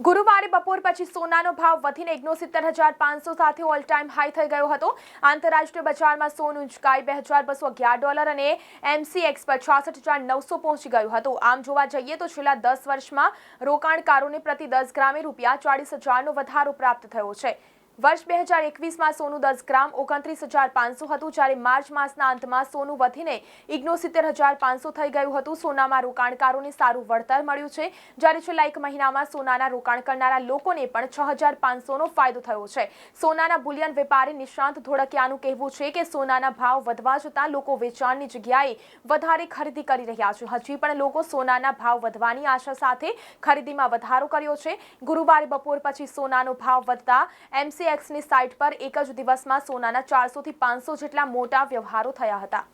ગુરુવારે બપોર પછી સોનાનો ભાવ વધીને ઓગણસિત્તેર હજાર પાંચસો સાથે ઓલ ટાઈમ હાઈ થઈ ગયો હતો. આંતરરાષ્ટ્રીય બજારમાં સોનું ઉંચકાઈ બે હજાર બસો અગિયાર ડોલર અને એમસીએક્સ પર છાસઠ હજાર નવસો પહોંચી ગયું હતું. આમ જોવા જઈએ તો છેલ્લા દસ વર્ષમાં રોકાણકારોને પ્રતિ દસ ગ્રામે રૂપિયા ચાળીસ હજારનો વધારો પ્રાપ્ત થયો છે. વર્ષ બે હજાર એકવીસમાં સોનું દસ ગ્રામ ઓગણત્રીસ હજાર પાંચસો હતું, જ્યારે માર્ચ માસના અંતમાં સોનું વધીને ઇગ્નોસિત્તેર હજાર પાંચસો થઈ ગયું હતું. સોનામાં રોકાણકારોને સારું વળતર મળ્યું છે. જ્યારે છેલ્લા એક મહિનામાં સોનાના રોકાણ કરનારા લોકોને પણ છ હજાર પાંચસોનો ફાયદો થયો છે. સોનાના બુલિયન વેપારી નિષ્ણાંત ધોળકિયાનું કહેવું છે કે સોનાના ભાવ વધવા જતાં લોકો વેચાણની જગ્યાએ વધારે ખરીદી કરી રહ્યા છે. હજી પણ લોકો સોનાના ભાવ વધવાની આશા સાથે ખરીદીમાં વધારો કર્યો છે. ગુરુવારે બપોર પછી સોનાનો ભાવ વધતા એમસીએક્સની સાઇટ પર એક જ દિવસમાં સોનાના ચારસોથી પાંચસો જેટલા મોટા વ્યવહારો થયા હતા.